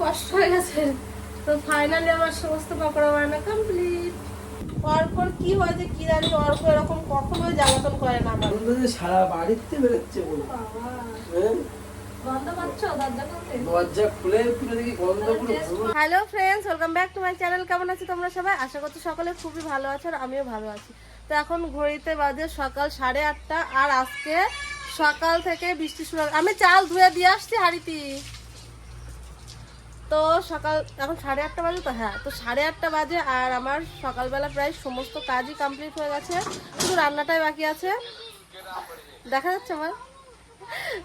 কষ্ট হয়ে গেছে। তো ফাইনালি আমার সমস্ত পাকড়া বানানো কমপ্লিট অর্কর কি হয়েছে কি জানি অর্ক এরকম কখনোই জ্বালাতন করে না আমার। বন্ধু যে সারা বাড়িতে বেরোচ্ছে বলে। হ্যাঁ? Hello friends welcome back to my channel কেমন আছো তোমরা সবাই? আশা করছি সকলে খুবই ভালো আছো আর আমিও ভালো আছি। তো এখন ঘড়িতে বাজে সকাল সাড়ে আটটা আর আজকে সকাল থেকে বৃষ্টি শুরু। আমি চাল ধুয়ে দিয়ে আসছি হাড়িতে তো সকাল, এখন সাড়ে আটটা বাজে তো হ্যাঁ তো সাড়ে আটটা বাজে আর আমার সকালবেলা প্রায় সমস্ত কাজই কমপ্লিট হয়ে গেছে। শুধু রান্নাটাই বাকি আছে। দেখা যাচ্ছে আমার।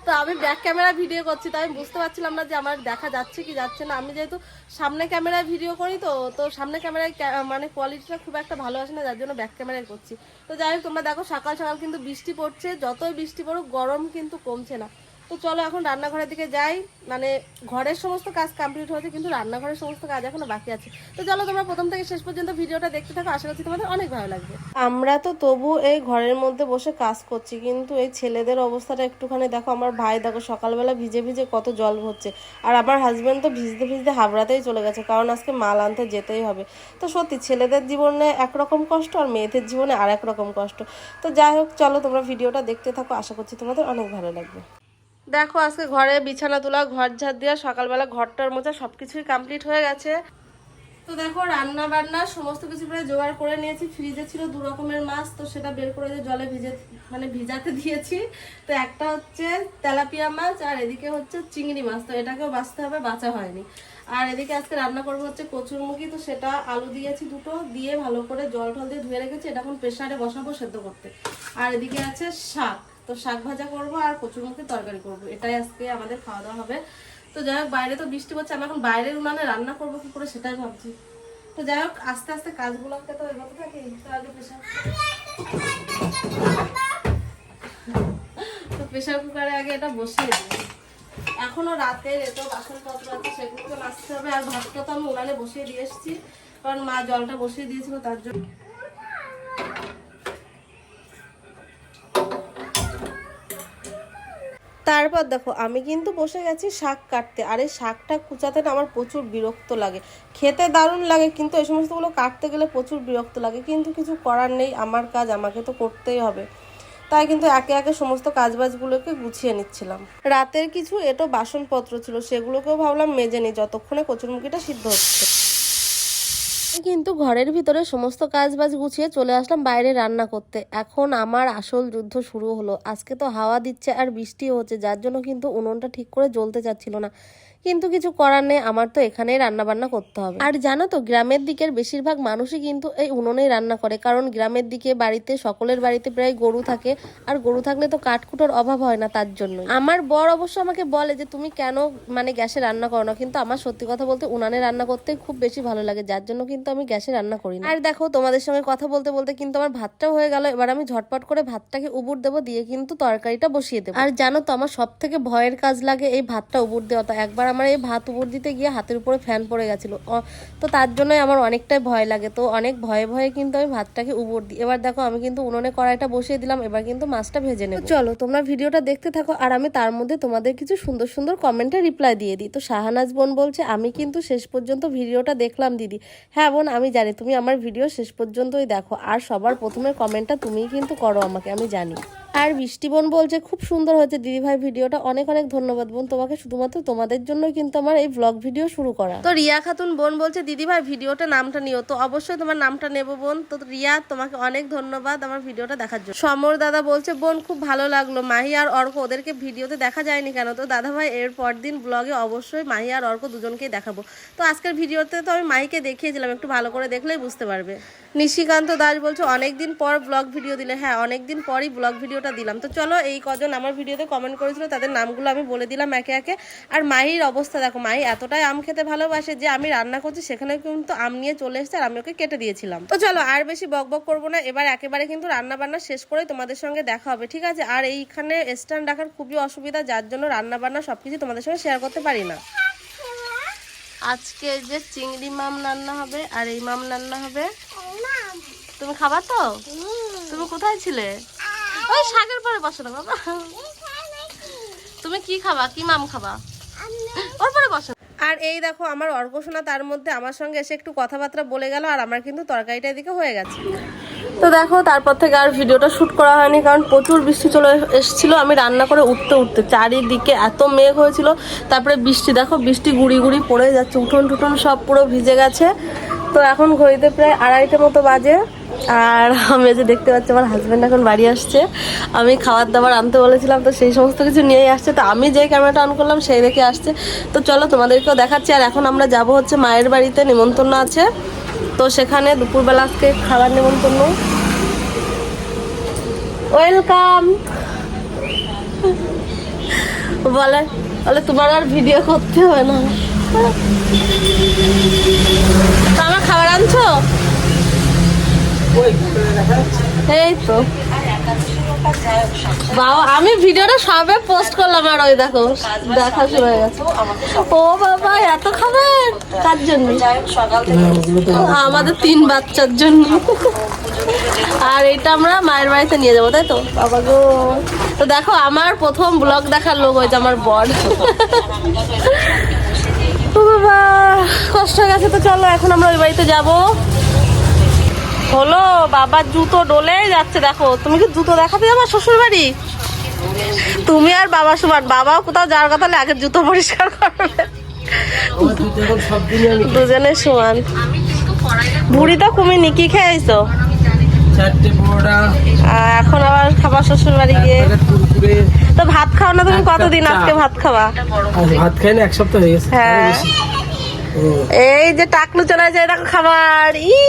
তো আমি ব্যাক ক্যামেরা ভিডিও করছি, তো আমি বুঝতে পারছিলাম না যে আমার দেখা যাচ্ছে কি যাচ্ছে না। আমি যেহেতু সামনে ক্যামেরায় ভিডিও করি তো তো সামনে ক্যামেরায় মানে কোয়ালিটিটা খুব একটা ভালো আসে না, যার জন্য ব্যাক ক্যামেরায় করছি। তো যাই হোক, তোমরা দেখো সকাল সকাল কিন্তু বৃষ্টি পড়ছে। যতই বৃষ্টি পড়ুক, গরম কিন্তু কমছে না। তো চলো এখন রান্নাঘরের দিকে যাই। মানে ঘরের সমস্ত কাজ কমপ্লিট হয়েছে, কিন্তু রান্নাঘরের সমস্ত কাজ এখনও বাকি আছে। তো চলো তোমরা প্রথম থেকে শেষ পর্যন্ত ভিডিওটা দেখতে থাকো, আশা করছি তোমাদের অনেক ভালো লাগবে। আমরা তো তবু এই ঘরের মধ্যে বসে কাজ করছি, কিন্তু এই ছেলেদের অবস্থাটা একটুখানি দেখো, আমার ভাই দেখো সকালবেলা ভিজে ভিজে কত জল ভরছে। আর আমার হাজব্যান্ড তো ভিজতে ভিজতে হাবড়াতেই চলে গেছে, কারণ আজকে মাল আনতে যেতেই হবে। তো সত্যি ছেলেদের জীবনে একরকম কষ্ট আর মেয়েদের জীবনে আর রকম কষ্ট। তো যাই হোক, চলো তোমরা ভিডিওটা দেখতে থাকো, আশা করছি তোমাদের অনেক ভালো লাগবে। দেখো, আজকে ঘরে বিছানা তোলা, ঘর ঝাড় দেওয়া, সকালবেলা ঘরটার মোছা সব কিছুই কমপ্লিট হয়ে গেছে। তো দেখো রান্না বান্না সমস্ত কিছু প্রায় জোগাড় করে নিয়েছি। ফ্রিজে ছিল দু রকমের মাছ, তো সেটা বের করে যে জলে ভিজে মানে ভিজাতে দিয়েছি। তো একটা হচ্ছে তেলাপিয়া মাছ, আর এদিকে হচ্ছে চিংড়ি মাছ, তো এটাকেও বাঁচতে হবে, বাঁচা হয়নি। আর এদিকে আজকে রান্না করব হচ্ছে কচুর কচুরমুখী তো সেটা আলু দিয়েছি দুটো, দিয়ে ভালো করে জল টল দিয়ে ধুয়ে রেখেছি। এটা এখন প্রেশারে বসাবো সেদ্ধ করতে। আর এদিকে আছে শাক। তো শাক ভাজা করব আর কচুরমুখী তরকারি করব। এটাই আজকে আমাদের খাওয়া দাওয়া হবে। তো যাই হোক, বাইরে তো বৃষ্টি পড়ছে, আমি এখন বাইরের উনানে রান্না করব কি করে সেটাই ভাবছি। তো যাই হোক, আস্তে আস্তে কাজগুলোকে তো এগোতে থাকি তো আগে প্রেশার তো প্রেশার কুকারে আগে এটা বসিয়ে দিই। এখনও রাতের এত বাসনপত্র আছে সেগুলোকে মাছতে হবে, আর ভাতটা তো আমি উনানে বসিয়ে দিয়ে এসেছি। কারণ মা জলটা বসিয়ে দিয়েছিল, তার জন্য তারপর দেখো, আমি কিন্তু বসে গেছি শাক কাটতে। আর এই শাকটা কুচাতে না আমার প্রচুর বিরক্ত লাগে। খেতে দারুণ লাগে, কিন্তু এই সমস্তগুলো কাটতে গেলে প্রচুর বিরক্ত লাগে। কিন্তু কিছু করার নেই, আমার কাজ, আমাকে তো করতেই হবে। তাই কিন্তু একে একে সমস্ত কাজবাজগুলোকে গুছিয়ে নিচ্ছিলাম। রাতের কিছু এটো বাসনপত্র ছিল, সেগুলোকেও ভাবলাম মেজে নিই, যতক্ষণে কচুরমুখিটা সিদ্ধ হচ্ছে। কিন্তু ঘরের ভিতরে সমস্ত কাজ বাজ গুছিয়ে চলে আসলাম বাইরে রান্না করতে। এখন আমার আসল যুদ্ধ শুরু হলো। আজকে তো হাওয়া দিচ্ছে আর বৃষ্টিও হচ্ছে, যার জন্য কিন্তু উনুনটা ঠিক করে জ্বলতে চাচ্ছিল না। কিন্তু কিছু করার নেই, আমার তো এখানেই রান্না বান্না করতে হবে। আর জানো তো, গ্রামের দিকের বেশিরভাগ মানুষই কিন্তু এই উনুনেই রান্না করে, কারণ গ্রামের দিকে বাড়িতে, সকলের বাড়িতে প্রায় গরু থাকে, আর গরু থাকলে তো কাঠকুটোর অভাব হয় না তার জন্য আমার বর অবশ্য আমাকে বলে যে, তুমি কেন মানে গ্যাসে রান্না করো না? কিন্তু আমার সত্যি কথা বলতে উনানে রান্না করতে খুব বেশি ভালো লাগে, যার জন্য কিন্তু আমি গ্যাসে রান্না করি না। আর দেখো, তোমাদের সঙ্গে কথা বলতে বলতে কিন্তু আমার ভাতটাও হয়ে গেল, এবার আমি ঝটপট করে ভাতটাকে উবুর দেবো, দিয়ে কিন্তু তরকারিটা বসিয়ে দেবো। আর জানো তো, আমার সব থেকে ভয়ের কাজ লাগে এই ভাতটা উবুর দেওয়াটা, একবার আমার এই ভাত উপর দিতে গিয়ে হাতের উপরে ফ্যান পড়ে গেছিল। তো তার জন্যই আমার অনেকটাই ভয় লাগে। তো অনেক ভয়ে ভয়ে কিন্তু আমি ভাতটাকে উপর দিই এবার দেখো আমি কিন্তু উনুনে কড়াইটা বসিয়ে দিলাম, এবার কিন্তু মাছটা ভেজে নেব। চলো, তোমরা ভিডিওটা দেখতে থাকো, আর আমি তার মধ্যে তোমাদের কিছু সুন্দর সুন্দর কমেন্টে রিপ্লাই দিয়ে দিই। তো শাহানাজ বোন বলছে, আমি কিন্তু শেষ পর্যন্ত ভিডিওটা দেখলাম দিদি। হ্যাঁ বোন, আমি জানি, তুমি আমার ভিডিও শেষ পর্যন্তই দেখো, আর সবার প্রথমে কমেন্টটা তুমিই কিন্তু করো আমাকে, আমি জানি। আর বৃষ্টি বোন বলছে, খুব সুন্দর হয়েছে দিদি ভাই ভিডিওটা। অনেক অনেক ধন্যবাদ বোন তোমাকে। শুধুমাত্র তোমাদের জন্যই কিন্তু আমার এই ব্লগ ভিডিও শুরু করা। তো রিয়া খাতুন বোন বলছে, দিদি ভাই, ভিডিওটা নামটা নিও। তো অবশ্যই তোমার নামটা নেব বোন। তো রিয়া, তোমাকে অনেক ধন্যবাদ আমার ভিডিওটা দেখার জন্য। সমর দাদা বলছে, বোন, খুব ভালো লাগল। মাহি আর অর্ক ওদেরকে ভিডিওতে দেখা যায়নি কেন? তো দাদা ভাই, এর পর দিন ব্লগে অবশ্যই মাহি আর অর্ক দুজনকেই দেখাবো। তো আজকের ভিডিওতে তো আমি মাহিকে দেখিয়েছিলাম, একটু ভালো করে দেখলেই বুঝতে পারবে। নিশিকান্ত দাস বলছে অনেকদিন পর ব্লগ ভিডিও দিলে। হ্যাঁ অনেকদিন পরই ব্লগ ভিডিওটা দিলাম। তো চলো এই কজন আমার ভিডিওতে কমেন্ট করেছিল তাদের নামগুলো আমি বলে দিলাম একে একে। আর মাহির অবস্থা দেখো মাহি এতটাই আম খেতে ভালোবাসে যে আমি রান্না করছি সেখানে কিন্তু আম নিয়ে চলে এসেছে আর আমি ওকে কেটে দিয়েছিলাম। তো চলো আর বেশি বক বক করব না এবার একেবারে কিন্তু রান্না বান্না শেষ করেই তোমাদের সঙ্গে দেখা হবে ঠিক আছে? আর এইখানে স্ট্যান্ড রাখার খুবই অসুবিধা যার জন্য রান্না বান্না সবকিছু তোমাদের সঙ্গে শেয়ার করতে পারি না। আজকে যে চিংড়ি মাম রান্না হবে আর এই মাম রান্না হবে। তুমি খাবা তো? তুমি কোথায় ছিলে? ওই শাকের পরে বসো না, বাবা। তুমি কি খাবা? কি মাম খাবা? ওর পরে বসো। আর এই দেখো, আমার অর্কশোনা তার মধ্যে আমার সঙ্গে এসে একটু কথাবার্তা বলে গেল, আর আমার কিন্তু তরকারিটা এদিকে হয়ে গেছে। তো দেখো, তারপর থেকে আর ভিডিওটা শ্যুট করা হয়নি, কারণ প্রচুর বৃষ্টি চলে এসেছিল। আমি রান্না করে উঠতে উঠতে চারিদিকে এত মেঘ হয়েছিল, তারপরে বৃষ্টি, দেখো বৃষ্টি গুড়ি গুড়ি পড়ে যাচ্ছে, উঠোন টুটন সব পুরো ভিজে গেছে। তো এখন ঘড়িতে প্রায় আড়াইটে মতো বাজে। আর আমি যে দেখতে পাচ্ছি, আমার হাজব্যান্ড এখন বাড়ি আসছে। আমি খাবার দাবার আনতে বলেছিলাম, তো সেই সমস্ত কিছু নিয়েই আসছে। তো আমি যে ক্যামেরাটা অন করলাম, সেই দেখে আসছে। তো চলো তোমাদেরকেও দেখাচ্ছি। আর এখন আমরা যাব হচ্ছে মায়ের বাড়িতে, নিমন্ত্রণ আছে। তো সেখানে দুপুরবেলা আজকে খাবার নিমন্ত্রণ। ওয়েলকাম বলে বলে, তোমার আর ভিডিও করতে হবে না। আমার খাবার আনছো? এই তো। বাবা আমি ভিডিওটা সবে পোস্ট করলাম আর ওই দেখো দেখা শুরু হয়ে গেছে। ও বাবা এত খাবার? কার জন্য? আমাদের তিন বাচ্চার জন্য। আর এটা আমরা মায়ের বাড়িতে নিয়ে যাব তাই তো? বাবা গো। তো দেখো আমার প্রথম ব্লগ দেখার লোক হয়েছে আমার বর। বাবা কষ্ট হয়ে গেছে তো চলো এখন আমরা ওই বাড়িতে যাব। হলো বাবার জুতো ডলে যাচ্ছে দেখো। তুমি কি জুতো দেখাতে যাব শ্বশুর বাড়ি তুমি আর বাবা সমান বাবাও কোথাও যাওয়ার কথা আগে জুতো পরিষ্কার করবে। দুজনের সমান। বুড়ি তো কুমিনি কি খেয়েছো এখন আবার খাবার শ্বশুর বাড়ি গিয়ে। তো ভাত খাও না তুমি? কতদিন। আজকে ভাত খাওয়া ভাত খাই না এক সপ্তাহ হয়ে গেছে। হ্যাঁ। এই যে টাকলু চলে যায় দেখো খাবার। ই,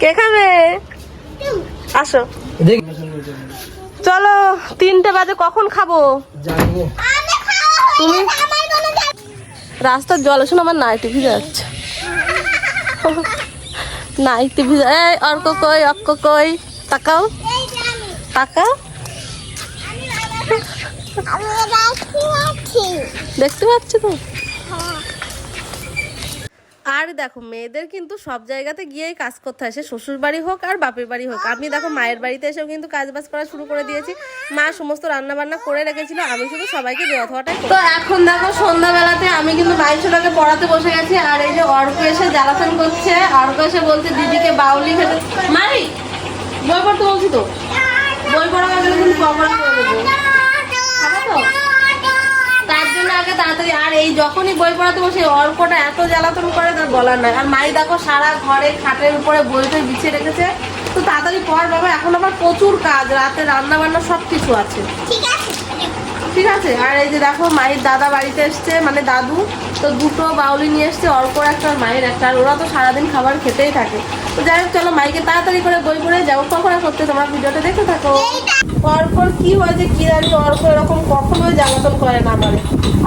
কে খাবে? আসো। চলো, তিনটে বাজে, কখন খাব? তুমি? রাস্তার জল, শোনো, আমার নাইটি ভিজে যাচ্ছে। নাইটি ভিজে, এই, অর্ক কই, অক্ক কই? তাকাও। তাকাও। দেখতে পাচ্ছ তো? আর দেখো, মেয়েদের কিন্তু সব জায়গাতে গিয়েই কাজ করতে হয়। সে শ্বশুর বাড়ি হোক আর বাপের বাড়ি হোক। আমি দেখো, মায়ের বাড়িতে এসেও কিন্তু কাজ বাজ করা শুরু করে দিয়েছি। মা সমস্ত রান্না বান্না করে রেখেছিল। আমি শুধু সবাইকে দেওয়া থাওয়াটাই তো এখন দেখো, সন্ধ্যাবেলাতে আমি কিন্তু বাইশটাকে পড়াতে বসে গেছি। আর এই যে অর্ক এসে জ্বালাতন করছে। অর্ক এসে বলছে, দিদিকে বাউলি খেতে মারি, বই পড়তে বলছি তো? বই পড়া কিন্তু পকড়া করে দেবো। তার জন্য আগে তাড়াতাড়ি আর এই যখনই বই পড়াতে বসে অর্কটা এত জ্বালাতন করে তার বলার নয়। আর মাই দেখো সারা ঘরে খাটের উপরে বই টই বিছিয়ে রেখেছে। তো তাড়াতাড়ি পড় বাবা, এখন আবার প্রচুর কাজ, রাতে রান্না বান্না সব কিছু আছে। ঠিক আছে আর এই যে দেখো মায়ের দাদা বাড়িতে এসছে মানে দাদু। তো দুটো বাউলি নিয়ে এসছে অল্পর একটা আর মায়ের একটা। আর ওরা তো সারাদিন খাবার খেতেই থাকে। তো যাই হোক, চলো মাইকে তাড়াতাড়ি করে বই পড়ে যাব কখন করতে তোমার ভিডিওটা দেখে থাকো। অর্পর কি হয়েছে কি জানি অর্প এরকম কখনোই জ্বালাতন করে না আমারে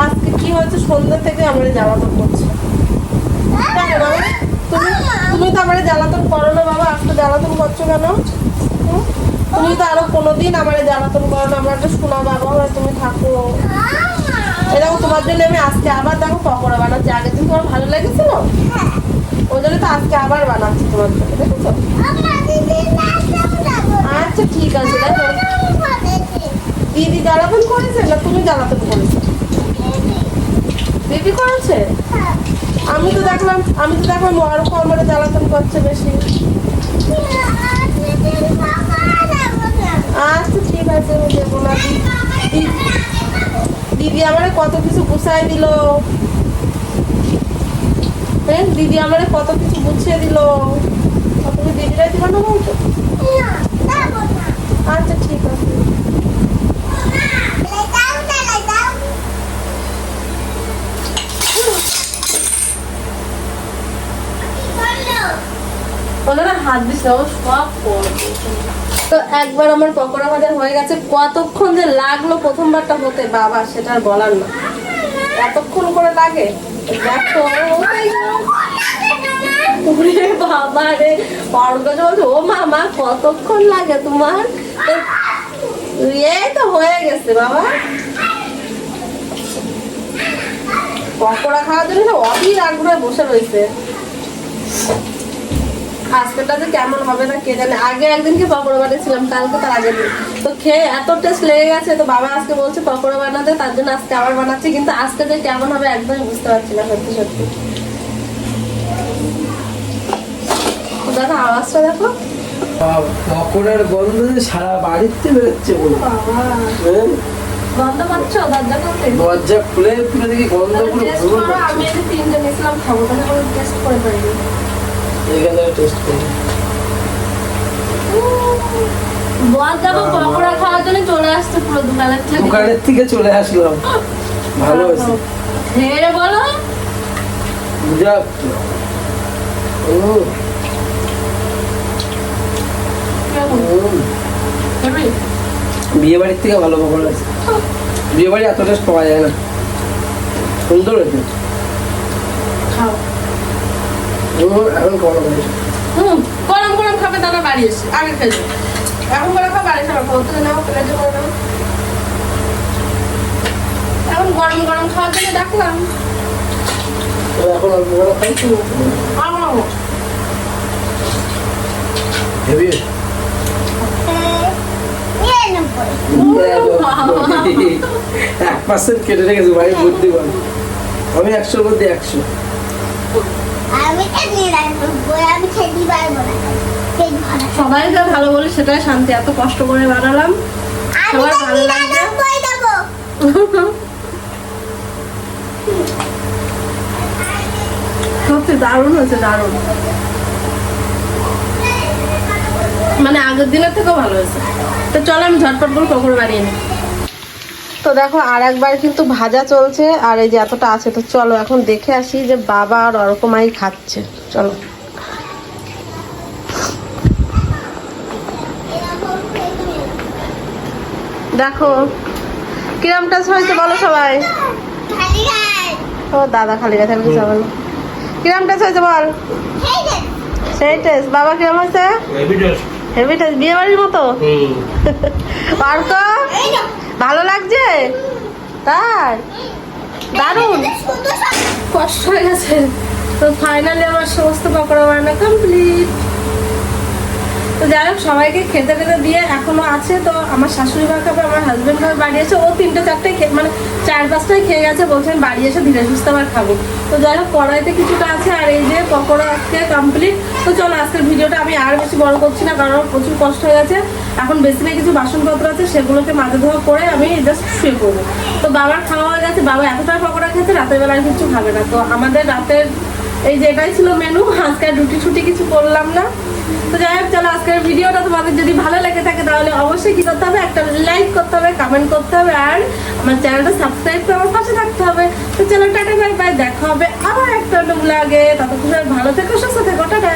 আজকে কি হয়েছে, সন্ধ্যা থেকে আমারে জ্বালাতন করছে? তুমি তুমি তো আমার জ্বালাতন করো না বাবা। আজকে জ্বালাতন করছ কেন? তুমি তো আরও কোনোদিন আমারে জ্বালাতন করো না, আমার একটা শোনা বাবা হয়ে তুমি থাকো। দেখো তোমার জন্য আমি আজকে আবার দেখো পকোড়া বানাচ্ছি। আগের দিন তোমার ভালো লেগেছিল? ওই জন্য তো আজকে আবার বানাচ্ছি তোমার জন্য, দেখেছ? আচ্ছা ঠিক আছে, দেখো। দিদি জ্বালাতন করেছে না তুমি জ্বালাতন করেছ? দিদি করেছে? আমি তো দেখলাম, আমি তো দেখলাম আরও আমার জ্বালাতন করছে বেশি। আচ্ছা ঠিক আছে, আমি দেবো না। দিদি আমারে কত কিছু গুছাই দিল। হ্যাঁ দিদি আমারে কত কিছু গুছিয়ে দিল। তুমি দিদিরাই দিবা না বলতো আচ্ছা ঠিক আছে। ওনারা হাত দিস সব করবে। তো একবার আমার পকোড়া ভাজা হয়ে গেছে। কতক্ষণ যে লাগল প্রথমবারটা হতে, বাবা, সেটা আর বলার না। এতক্ষণ করে লাগে? বাবা রে বলছে, ও মামা, কতক্ষণ লাগে তোমার? এই তো হয়ে গেছে, বাবা। পকোড়া খাওয়ার জন্য অধীর আগ্রহে বসে রয়েছে। আজকেটা যে কেমন হবে না কে জানে। আগে একদিনকে পকোড়া বানিয়েছিলাম কালকে তার আগের দিন। তো খেয়ে এত টেস্ট লেগে গেছে তো বাবা আজকে বলছে পকোড়া বানাতে তার জন্য আজকে আবার বানাচ্ছি কিন্তু আজকে যে কেমন হবে একদমই বুঝতে পারছি না সত্যি সত্যি। দেখো আওয়াজটা দেখো। পকোড়ার গন্ধ যে সারা বাড়িতে বেরোচ্ছে বলে। হ্যাঁ? গন্ধ পাচ্ছ? দরজা খুলে খুলে দেখি গন্ধ পুরো আমি তিনজন ইসলাম খাব তাহলে টেস্ট করে পারিনি এখানে টেস্ট করি থেকে। চলে আসলাম। ভালো বলো। যাক ও? বিয়ে বাড়ির থেকে ভালো পকোড়া আছে। বিয়ে বাড়ি এত টেস্ট পাওয়া যায় না। সুন্দর হয়েছে। খাও। গরম গরম খাবে বাড়ি এসে। আগে এখন বাড়ি খাবে। কত নাও করে এখন গরম গরম খাওয়ার জন্য ডাকলাম। আমি একশোর মধ্যে একশো আমি তো নিরানব্বই আমি খেতে পারব না খেতে পারব না। সবাই যা ভালো বলে সেটাই শান্তি এত কষ্ট করে বানালাম। সবার ভালো লাগবে। সত্যি দারুণ হয়েছে দারুণ। মানে আগের দিনের থেকেও ভালো হয়েছে। তো চলো আমি ঝটপট করে পকোড়া বানিয়ে নিই। তো দেখো আর একবার কিন্তু ভাজা চলছে আর এই যে এতটা আছে তো চলো এখন দেখে আসি যে বাবা আর ওরকমাই খাচ্ছে। চলো। দেখো কিরম টেস্ট হয়েছে বলো সবাই। ও দাদা খালি গেছে আমি কিছু না কিরম টেস্ট হয়েছে বল। সেই টেস্ট বাবা কিরম হয়েছে? হেভি টেস্ট বিয়ে বাড়ির মতো? এই যে, ভালো লাগছে? তার দারুণ। কষ্ট হয়ে গেছে। তো ফাইনালি আমার সমস্ত পকোড়া বানানো কমপ্লিট তো যাই হোক, সবাইকে খেতে খেতে দিয়ে এখনও আছে, তো আমার শাশুড়ি মা খাবে, আমার হাজবেন্ড খাবে, বাড়ি এসে ও তিনটে চারটে খে- মানে চার পাঁচটায় খেয়ে গেছে, বলছেন বাড়ি এসে ধীরে সুস্থ আবার খাব। তো যাই হোক, কড়াইতে কিছুটা আছে, আর এই যে পকোড়া আজকে কমপ্লিট তো চলো, আজকের ভিডিওটা আমি আর বেশি বড় করছি না, কারণ প্রচুর কষ্ট হয়ে গেছে। এখন বেসিনে কিছু বাসনপত্র আছে, সেগুলোকে মাঝে ধোয়া করে আমি জাস্ট শুয়ে পড়ব। তো বাবার খাওয়া হয়ে গেছে, বাবা এতটা পকোড়া খেয়েছে, রাতের বেলা আর কিছু খাবে না। তো আমাদের রাতের এই যে এটাই ছিল মেনু আজকে রুটি ছুটি কিছু করলাম না। তো যাই হোক, চলো আজকের ভিডিওটা তোমাদের যদি ভালো লেগে থাকে তাহলে অবশ্যই কি করতে হবে? একটা লাইক করতে হবে কমেন্ট করতে হবে, আর আমার চ্যানেলটা সাবস্ক্রাইব করে আমার পাশে থাকতে হবে। তো চলো, টাটা বাই বাই দেখা হবে আবার একটা লাগে ততক্ষণ ভালো থেকো, সুস্থ থেকো, টাটা।